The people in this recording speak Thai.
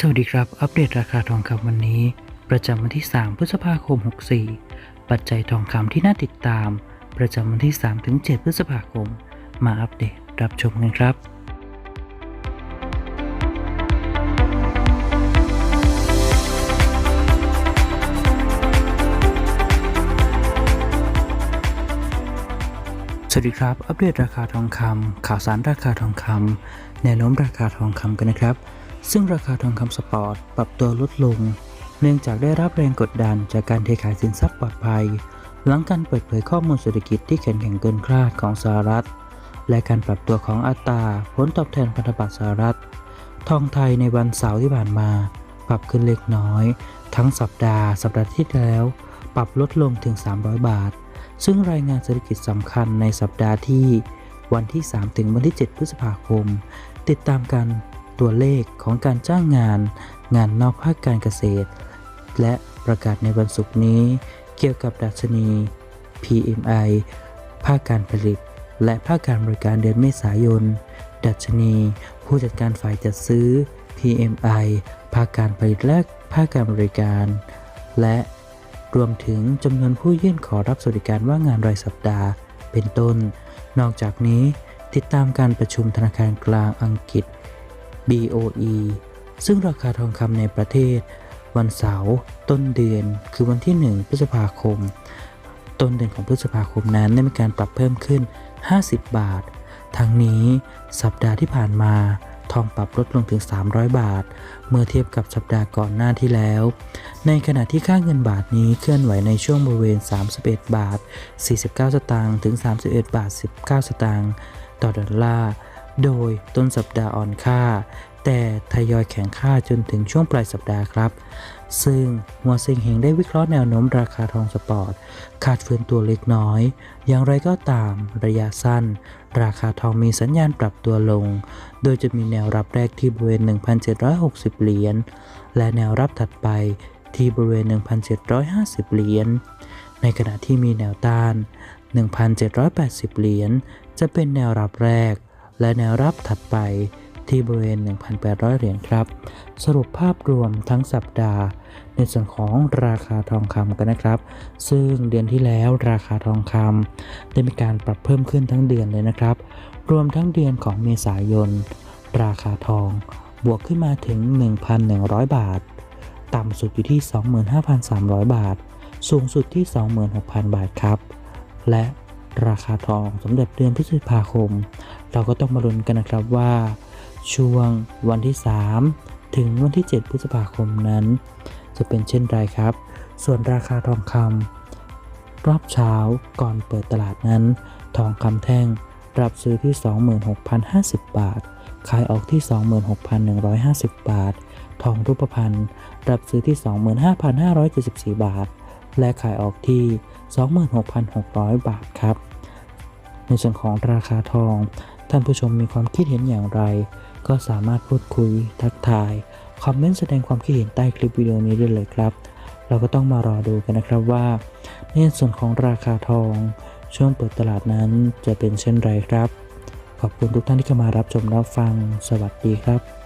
สวัสดีครับ อัปเดตราคาทองคำวันนี้ ประจำวันที่ 3 พฤษภาคม 64 ปัจจัยทองคำที่น่าติดตาม ประจำวันที่3ถึง7พฤษภาคม มาอัปเดตรับชมกันครับสวัสดีครับ อัปเดตราคาทองคำข่าวสารราคาทองคำแนวโน้มราคาทองคำกันนะครับ ซึ่งราคาทองคำสปอร์ตปรับตัวลดลง เนื่องจากได้รับแรงกดดันจากการเทขายสินทรัพย์ปลอดภัย หลังการเปิดเผยข้อมูลเศรษฐกิจที่แข็งแกร่งเกินคาดของสหรัฐ และการปรับตัวของอัตราผลตอบแทนพันธบัตรสหรัฐ ทองไทยในวันเสาร์ที่ผ่านมา ปรับขึ้นเล็กน้อย ทั้งสัปดาห์สัปดาห์ที่แล้ว ปรับลดลงถึง 300 บาท ซึ่งรายงานเศรษฐกิจสำคัญในสัปดาห์ที่วันที่ 3 ถึงวันที่ 7 พฤษภาคม ติดตามกัน ตัวเลขของการจ้างงาน งานนอกภาคการเกษตร และประกาศในวันศุกร์นี้ เกี่ยวกับดัชนี PMI ภาคการผลิต และภาคการบริการเดือนเมษายน ดัชนี ผู้จัดการฝ่ายจัดซื้อ PMI ภาคการผลิตและภาคการบริการ และรวมถึงจำนวนผู้ยื่นขอรับสวัสดิการว่างงานรายสัปดาห์ เป็นต้น นอกจากนี้ติดตามการประชุมธนาคารกลางอังกฤษ BOE ซึ่งราคาทองคำในประเทศ วันเสาร์ต้นเดือนคือวันที่ 1 พฤษภาคม ต้นเดือนของพฤษภาคมนั้นได้มีการปรับเพิ่มขึ้น 50 บาท ทั้งนี้สัปดาห์ที่ผ่านมาทองปรับลดลงถึง 300 บาท เมื่อเทียบกับสัปดาห์ก่อนหน้าที่แล้ว ในขณะที่ค่าเงินบาทนี้เคลื่อนไหวในช่วงบริเวณ 31 บาท 49 สตางค์ถึง 31 บาท 19 สตางค์ต่อดอลลาร์ โดยต้นสัปดาห์อ่อนค่า แต่ทยอยแข็งค่าจนถึงช่วงปลายสัปดาห์ครับ ซึ่งหัวเซิงเฮงได้วิเคราะห์แนวโน้มราคาทองสปอร์ตขาดเฟื่อนตัวเล็กน้อย อย่างไรก็ตามระยะสั้น ราคาทองมีสัญญาณปรับตัวลง โดยจะมีแนวรับแรกที่บริเวณ 1,760 เหรียญและแนวรับถัดไปที่บริเวณ 1,750 เหรียญในขณะที่มีแนวต้าน 1,780 เหรียญจะเป็นแนวรับแรก และแนวรับถัดไปที่บริเวณ 1,800 เหรียญครับ สรุปภาพรวมทั้งสัปดาห์ ในส่วนของราคาทองคำกันนะครับ ซึ่งเดือนที่แล้วราคาทองคำได้มีการปรับเพิ่มขึ้นทั้งเดือนเลยนะครับ รวมทั้งเดือนของเมษายน ราคาทองบวกขึ้นมาถึง 1,100 บาท ต่ำสุดอยู่ที่ 25,300 บาท สูงสุดที่ 26,000 บาทครับ และราคาทองสำหรับเดือนพฤษภาคม เราก็ต้องมาลุ้นกันนะครับว่า ช่วงวันที่ 3 ถึงวันที่ 7 พฤษภาคมนั้น จะเป็นเช่นไรครับ ส่วนราคาทองคำรอบเช้าก่อนเปิดตลาดนั้น ทองคำแท่งรับซื้อที่ 26,050 บาท ขายออกที่ 26,150 บาท ทองรูปพรรณรับซื้อที่ 25,574 บาท และขายออกที่ 26,600 บาทครับ ในส่วนของราคาทอง ท่านผู้ชมมีความคิดเห็นอย่างไร ก็สามารถพูดคุย ทักทาย คอมเมนต์แสดงความคิดเห็นใต้คลิปวิดีโอนี้ได้เลยครับ เราก็ต้องมารอดูกันนะครับว่าในส่วนของราคาทอง ช่วงเปิดตลาดนั้นจะเป็นเช่นไรครับ ขอบคุณทุกท่านที่เข้ามารับชมรับฟัง สวัสดีครับ